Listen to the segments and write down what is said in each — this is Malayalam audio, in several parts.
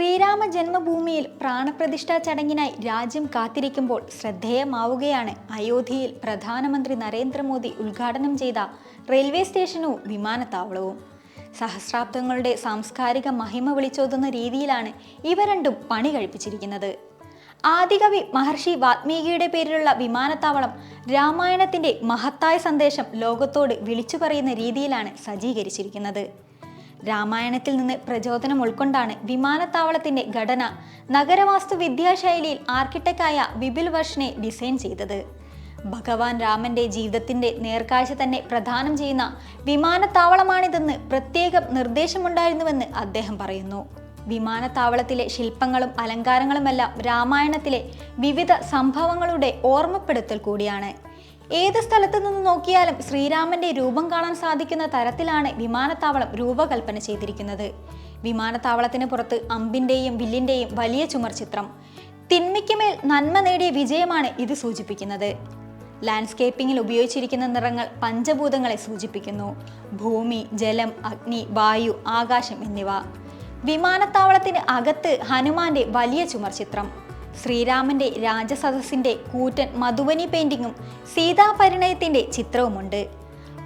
ശ്രീരാമ ജന്മഭൂമിയിൽ പ്രാണപ്രതിഷ്ഠാ ചടങ്ങിനായി രാജ്യം കാത്തിരിക്കുമ്പോൾ ശ്രദ്ധേയമാവുകയാണ്. അയോധ്യയിൽ പ്രധാനമന്ത്രി നരേന്ദ്രമോദി ഉദ്ഘാടനം ചെയ്ത റെയിൽവേ സ്റ്റേഷനും വിമാനത്താവളവും. സഹസ്രാബ്ദങ്ങളുടെ സാംസ്കാരിക മഹിമ വിളിച്ചോതുന്ന രീതിയിലാണ് ഇവ രണ്ടും പണി കഴിപ്പിച്ചിരിക്കുന്നത്. ആദികവി മഹർഷി വാത്മീകിയുടെ പേരിലുള്ള വിമാനത്താവളം രാമായണത്തിന്റെ മഹത്തായ സന്ദേശം ലോകത്തോട് വിളിച്ചു പറയുന്ന രീതിയിലാണ് സജ്ജീകരിച്ചിരിക്കുന്നത്. രാമായണത്തിൽ നിന്ന് പ്രചോദനം ഉൾക്കൊണ്ടാണ് വിമാനത്താവളത്തിന്റെ ഘടന നഗരവാസ്തു വിദ്യാശൈലിയിൽ ആർക്കിടെക്റ്റായ വിപിൽ വർഷനെ ഡിസൈൻ ചെയ്തത്. ഭഗവാൻ രാമന്റെ ജീവിതത്തിന്റെ നേർക്കാഴ്ച തന്നെ പ്രധാനം ചെയ്യുന്ന വിമാനത്താവളമാണിതെന്ന് പ്രത്യേകം നിർദ്ദേശമുണ്ടായിരുന്നുവെന്ന് അദ്ദേഹം പറയുന്നു. വിമാനത്താവളത്തിലെ ശില്പങ്ങളും അലങ്കാരങ്ങളുമെല്ലാം രാമായണത്തിലെ വിവിധ സംഭവങ്ങളുടെ ഓർമ്മപ്പെടുത്തൽ കൂടിയാണ്. ഏത് സ്ഥലത്തു നിന്ന് നോക്കിയാലും ശ്രീരാമന്റെ രൂപം കാണാൻ സാധിക്കുന്ന തരത്തിലാണ് വിമാനത്താവളം രൂപകൽപ്പന ചെയ്തിരിക്കുന്നത്. വിമാനത്താവളത്തിന് പുറത്ത് അമ്പിന്റെയും വില്ലിന്റെയും വലിയ ചുമർ ചിത്രം. തിന്മയ്ക്കുമേൽ നന്മ നേടിയ വിജയമാണ് ഇത് സൂചിപ്പിക്കുന്നത്. ലാൻഡ്സ്കേപ്പിംഗിൽ ഉപയോഗിച്ചിരിക്കുന്ന നിറങ്ങൾ പഞ്ചഭൂതങ്ങളെ സൂചിപ്പിക്കുന്നു. ഭൂമി ജലം അഗ്നി വായു ആകാശം എന്നിവ. വിമാനത്താവളത്തിന് അകത്ത് ഹനുമാന്റെ വലിയ ചുമർ ചിത്രം. ശ്രീരാമന്റെ രാജസദസ്സിന്റെ കൂറ്റൻ മധുവനി പെയിന്റിങ്ങും സീതാപരിണയത്തിന്റെ ചിത്രവുമുണ്ട്.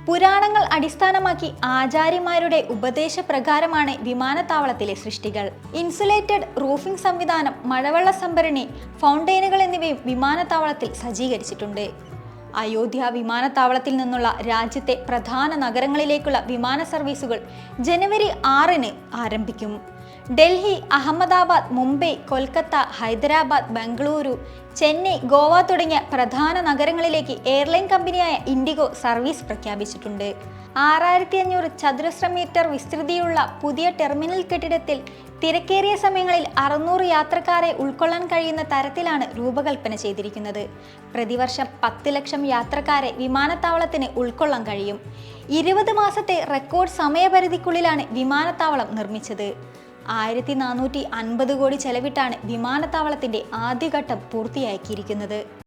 പുരാണങ്ങൾ അടിസ്ഥാനമാക്കി ആചാര്യമാരുടെ ഉപദേശപ്രകാരമാണ് വിമാനത്താവളത്തിലെ സൃഷ്ടികൾ. ഇൻസുലേറ്റഡ് റൂഫിംഗ് സംവിധാനം മഴവെള്ള സംഭരണി ഫൗണ്ടെയിനുകൾ എന്നിവയും വിമാനത്താവളത്തിൽ സജ്ജീകരിച്ചിട്ടുണ്ട്. അയോധ്യ വിമാനത്താവളത്തിൽ നിന്നുള്ള രാജ്യത്തെ പ്രധാന നഗരങ്ങളിലേക്കുള്ള വിമാന സർവീസുകൾ ജനുവരി ആറിന് ആരംഭിക്കും. ഡൽഹി അഹമ്മദാബാദ് മുംബൈ കൊൽക്കത്ത ഹൈദരാബാദ് ബംഗളൂരു ചെന്നൈ ഗോവ തുടങ്ങിയ പ്രധാന നഗരങ്ങളിലേക്ക് എയർലൈൻ കമ്പനിയായ ഇൻഡിഗോ സർവീസ് പ്രഖ്യാപിച്ചിട്ടുണ്ട്. ആറായിരത്തി അഞ്ഞൂറ് ചതുരശ്ര മീറ്റർ വിസ്തൃതിയുള്ള പുതിയ ടെർമിനൽ കെട്ടിടത്തിൽ തിരക്കേറിയ സമയങ്ങളിൽ അറുന്നൂറ് യാത്രക്കാരെ ഉൾക്കൊള്ളാൻ കഴിയുന്ന തരത്തിലാണ് രൂപകൽപ്പന ചെയ്തിരിക്കുന്നത്. പ്രതിവർഷം പത്ത് ലക്ഷം യാത്രക്കാരെ വിമാനത്താവളത്തിന് ഉൾക്കൊള്ളാൻ കഴിയും. ഇരുപത് മാസത്തെ റെക്കോർഡ് സമയപരിധിക്കുള്ളിലാണ് വിമാനത്താവളം നിർമ്മിച്ചത്. ആയിരത്തി നാനൂറ്റി അൻപത് കോടി ചെലവിട്ടാണ് വിമാനത്താവളത്തിന്റെ ആദ്യഘട്ടം പൂർത്തിയാക്കിയിരിക്കുന്നത്.